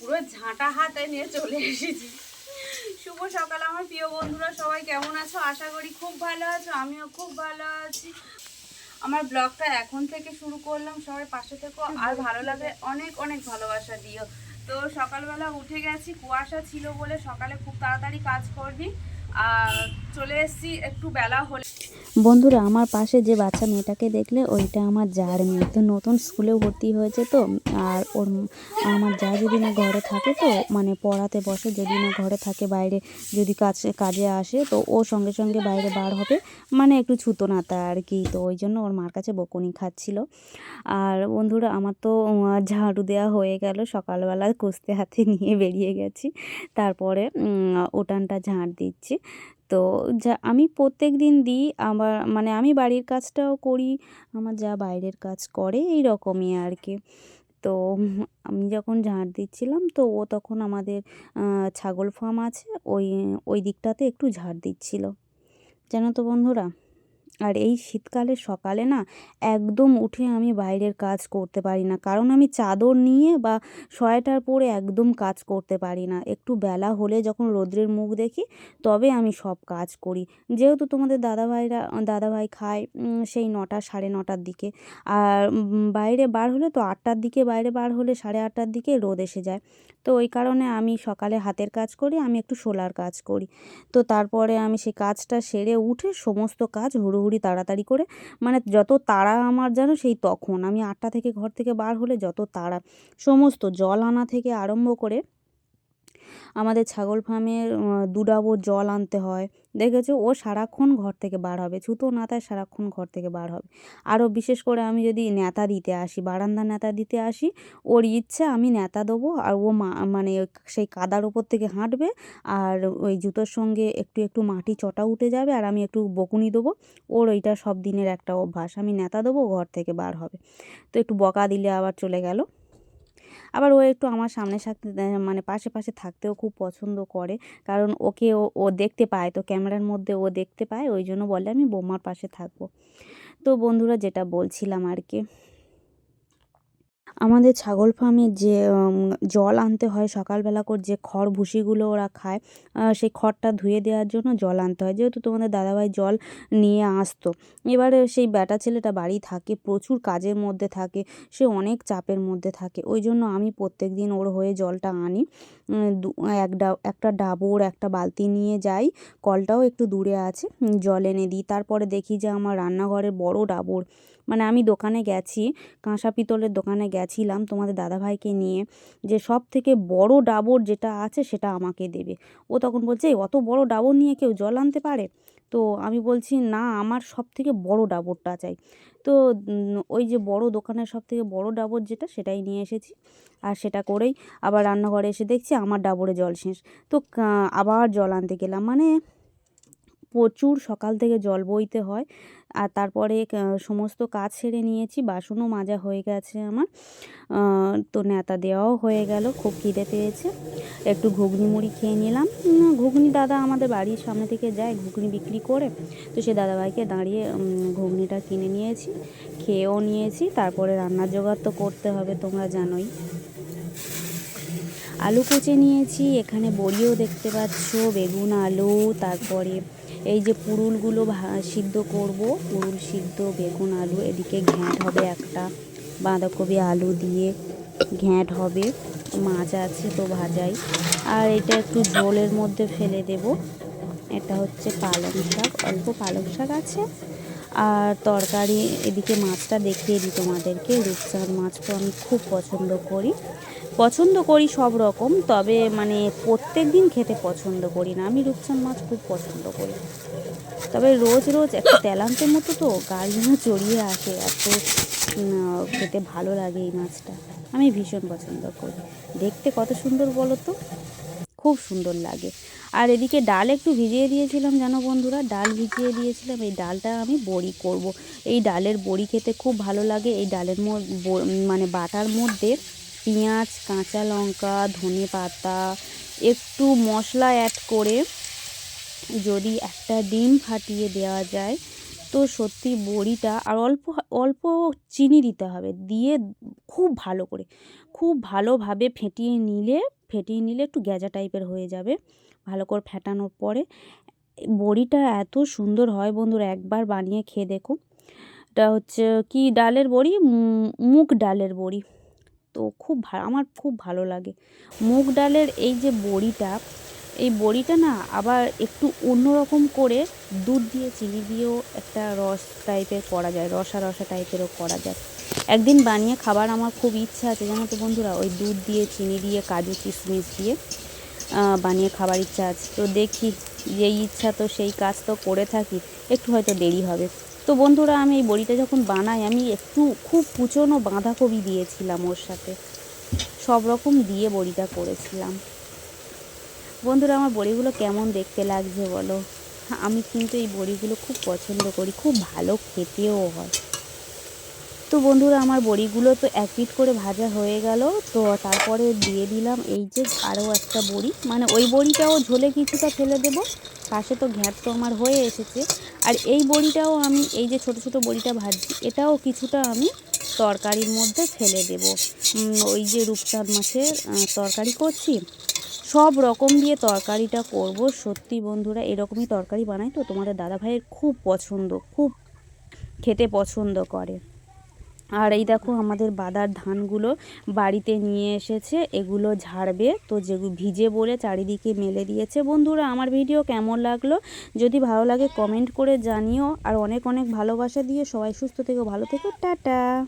পুরো ঝাঁটা হাতে নিয়ে চলে এসেছি। শুভ সকাল আমার প্রিয় বন্ধুরা, সবাই কেমন আছো? আশা করি খুব ভালো আছো, আমিও খুব ভালো আছি। আমার ব্লগটা এখন থেকে শুরু করলাম, সবাই পাশে থেকো। আর ভালো লাগে অনেক অনেক ভালোবাসা দিও। তো সকালবেলা উঠে গেছি, কুয়াশা ছিল বলে সকালে খুব তাড়াতাড়ি কাজ করবি। চলে এসেছি একটু বেলা হলে। বন্ধুরা আমার পাশে যে বাচ্চা মেয়েটাকে দেখলে ওইটা আমার যার মেয়ে। তো নতুন স্কুলে ভর্তি হয়েছে তো আর ওর আমার যা যদি না ঘরে থাকে তো মানে পড়াতে বসে যদি না ঘরে থাকে বাইরে যদি কাজ কাজে আসে তো ও সঙ্গে সঙ্গে বাইরে বার হবে। মানে একটু ছুতো নাতা আর কি তো ওই জন্য ওর মার কাছে বকুনি খাচ্ছিল। আর বন্ধুরা আমার তো ঝাড়ু দেওয়া হয়ে গেল। সকালবেলা কুস্তে হাতে নিয়ে বেরিয়ে গেছি। তারপরে উম, উঠানটা ঝাড় দিচ্ছি। তো যা, আমি প্রত্যেক দিন দিই, আমার মানে আমি বাড়ির কাজটাও করি, আমার যা বাইরের কাজ করে এই রকমই আর কি। তো আমি যখন ঝাঁট দিচ্ছিলাম, তো ও তখন আমাদের ছাগল ফার্ম আছে, ওই ওই দিকটাতে একটু ঝাড় দিচ্ছিল। জানো তো বন্ধুরা? আর এই শীতকালে সকালে না একদম উঠে আমি বাইরের কাজ করতে পারি না। কারণ আমি চাদর নিয়ে বা সোয়েটার পরে একদম কাজ করতে পারি না। একটু বেলা হলে যখন রোদ্রের মুখ দেখি, তবে আমি সব কাজ করি। যেহেতু তোমাদের দাদাভাইরা, দাদাভাই খায় সেই নটা, সাড়ে নটার দিকে। আর বাইরে বার হলে তো আটটার দিকে, বাইরে বার হলে সাড়ে আটটার দিকে রোদ এসে যায়। তো ওই কারণে আমি সকালে হাতের কাজ করি, আমি একটু শোলার কাজ করি। তো তারপরে আমি সেই কাজটা সেরে উঠে সমস্ত কাজ হুড়োহুড়ি তাড়াতাড়ি করে। মানে যত তাড়া আমার যেন সেই তখন। আমি আটটা থেকে ঘর থেকে বার হলে যত তাড়া। সমস্ত জল আনা থেকে আরম্ভ করে আমাদের ছাগল ফার্মের দু ডাবর জল আনতে হয়। দেখেছ? ও সারাক্ষণ ঘর থেকে বার হবে। ছুতো নাতায় সারাক্ষণ ঘর থেকে বার হবে। আরও বিশেষ করে আমি যদি নেতা দিতে আসি বারান্দা নেতা দিতে আসি, ওর ইচ্ছে আমি নেতা দেবো আর ও মানে সেই কাদার ওপর থেকে হাঁটবে আর ওই জুতোর সঙ্গে একটু একটু মাটি চটা উঠে যাবে আর আমি একটু বকুনি দেবো। ওর ওইটা সব দিনের একটা অভ্যাস। আমি নেতা দেবো, ঘর থেকে বার হবে। তো একটু বকা দিলে আবার চলে গেল। আবার ও একটু আমার সামনে সাথে মানে পাশে পাশে থাকতেও খুব পছন্দ করে। কারণ ওকে ও ও দেখতে পায়, তো ক্যামেরার মধ্যে ও দেখতে পায়, ওই জন্য বলে আমি বৌমার পাশে থাকব। তো বন্ধুরা যেটা বলছিলাম আর কি আমাদের ছাগল ফার্মে যে জল আনতে হয় সকালবেলা করে, যে খড় ভুসিগুলো ওরা খায় সেই খড়টা ধুয়ে দেওয়ার জন্য জল আনতে হয়। যেহেতু তোমাদের দাদাভাই জল নিয়ে আসতো, এবারে সেই ব্যাটা ছেলেটা বাড়ি থাকে, প্রচুর কাজের মধ্যে থাকে, সে অনেক চাপের মধ্যে থাকে, ওই জন্য আমি প্রত্যেক দিন ওর হয়ে জলটা আনি। এক ডা, একটা ডাবর, একটা বালতি নিয়ে যাই, কলটাও একটু দূরে আছে জল এনে দিই। তারপরে দেখি যে আমার রান্নাঘরের বড় ডাবর মানে আমি দোকানে গেছি, কাঁসা পিতলের দোকানে গেছিলাম তোমাদের দাদাভাইকে নিয়ে, যে সব থেকে বড় ডাবর যেটা আছে সেটা আমাকে দেবে। ও তখন বলছে অত বড় ডাবর নিয়ে কেউ জল আনতে পারে? তো আমি বলছি, না, আমার সব থেকে বড় ডাবরটা চাই। তো ওই যে বড় দোকানের সব থেকে বড় ডাবর যেটা, সেটাই নিয়ে এসেছি। আর সেটা করেই আবার রান্নাঘরে এসে দেখছি আমার ডাবরে জল শেষ। তো আবার জল আনতে গেলাম। মানে প্রচুর সকাল থেকে জল বইতে হয়। আর তারপরে সমস্ত কাজ সেরে নিয়েছি, বাসনও মাজা হয়ে গেছে আমার। তো নেতা দেওয়াও হয়ে গেল, খুব খিদে পেয়েছে। একটু ঘুগনি মুড়ি খেয়ে নিলাম। ঘুগনি দাদা আমাদের বাড়ির সামনে থেকে যায় ঘুগনি বিক্রি করে। তো সে দাদাভাইকে দাঁড়িয়ে ঘুগনিটা কিনে নিয়েছি, খেয়েও নিয়েছি। তারপরে রান্নার জোগাড় তো করতে হবে, তোমরা জানোই। আলু কুচে নিয়েছি, এখানে বড়িও দেখতে পাচ্ছ, বেগুন, আলু, তারপরে এই যে পুরুলগুলো সিদ্ধ করব, পুরুল সিদ্ধ, বেগুন, আলু, এদিকে ঘ্যাঁট হবে একটা, বাঁধাকপি, আলু দিয়ে ঘ্যাঁট হবে, মাছ আছে তো ভাজাই, আর এটা একটু ঝোলের মধ্যে ফেলে দেব, এটা হচ্ছে পালং শাক, অল্প পালং শাক আছে আর তরকারি এদিকে মাছটা দেখিয়ে দিই তোমাদেরকে। রূপচাঁদ মাছ তো আমি খুব পছন্দ করি। পছন্দ করি সব রকম, তবে মানে প্রত্যেক দিন খেতে পছন্দ করি না। আমি রূপচাঁদ মাছ খুব পছন্দ করি। তবে রোজ রোজ একটা তেলান্তের মতো তো গাড়িও চড়িয়ে আসে, এত খেতে ভালো লাগে এই মাছটা। আমি ভীষণ পছন্দ করি। দেখতে কত সুন্দর বলো তো? খুব সুন্দর লাগে। আর এদিকে ডাল একটু ভিজিয়ে দিয়েছিলাম জানো বন্ধুরা? ডাল ভিজিয়ে দিয়েছিলাম, এই ডালটা আমি বড়ি করব। এই ডালের বড়ি খেতে খুব ভালো লাগে। এই ডালের মানে বাটার মধ্যে পেঁয়াজ, কাঁচা লঙ্কা, ধনে পাতা, একটু মশলা অ্যাড করে যদি একটা ডিম ফাটিয়ে দেওয়া যায়, তো সত্যি বড়িটা, আর অল্প অল্প চিনি দিতে হবে। দিয়ে খুব ভালো করে, খুব ভালোভাবে ফেটিয়ে নিলে ফেটিয়ে নিলে একটু গ্যাজা টাইপের হয়ে যাবে। ভালো করে ফেটানোর পরে বড়িটা এত সুন্দর হয় বন্ধুরা, একবার বানিয়ে খেয়ে দেখো। এটা হচ্ছে কি ডালের বড়ি? মুগ ডালের বড়ি। তো খুব আমার খুব ভালো লাগে। মুগ ডালের এই যে বড়িটা এই বড়িটা না আবার একটু অন্যরকম করে দুধ দিয়ে, চিনি দিয়েও একটা রস টাইপের করা যায়, রসা রসা টাইপেরও করা যায়। একদিন বানিয়ে খাবার আমার খুব ইচ্ছা আছে, জানো তো বন্ধুরা, ওই দুধ দিয়ে, চিনি দিয়ে, কাজু কিশমিশ দিয়ে বানিয়ে খাবার ইচ্ছা আছে। তো দেখি, যেই ইচ্ছা তো সেই কাজ তো করে থাকি, একটু হয়তো দেরি হবে। তো বন্ধুরা, আমি এই বড়িটা যখন বানাই, আমি একটু খুব কুচনো বাঁধাকপি দিয়েছিলাম ওর সাথে। সব রকম দিয়ে বড়িটা করেছিলাম। বন্ধুরা, আমার বড়িগুলো কেমন দেখতে লাগছে বলো? আমি কিন্তু এই বড়িগুলো খুব পছন্দ করি, খুব ভালো খেতেও হয়। তো বন্ধুরা, আমার বড়িগুলো তো এক পিট করে ভাজা হয়ে গেল, তো তারপরে দিয়ে দিলাম এই যে আরও একটা বড়ি। মানে ওই বড়িটাও ঝোলে কিছুটা ফেলে দেব, পাশে তো ঘ্যাঁট তো আমার হয়ে এসেছে। আর এই বড়িটাও আমি, এই যে ছোট ছোট বড়িটা ভাজছি, এটাও কিছুটা আমি তরকারির মধ্যে ফেলে দেব। ওই যে রূপচাঁদ মাছের তরকারি করছি সব রকম দিয়ে তরকারিটা করব। সত্যি বন্ধুরা, এরকমই তরকারি বানাই তো তোমাদের দাদা ভাইয়ের খুব পছন্দ, খুব খেতে পছন্দ করে। আর এই দেখো আমাদের বাদার ধানগুলো বাড়িতে নিয়ে এসেছে, এগুলো ঝাড়বে। তো যেগুলো ভিজে বলে চারিদিকে মেলে দিয়েছে। বন্ধুরা, আমার ভিডিও কেমন লাগল? যদি ভালো লাগে কমেন্ট করে জানিও। আর অনেক অনেক ভালোবাসা দিয়ে সবাই সুস্থ থেকো, ভালো থেকো, টাটা।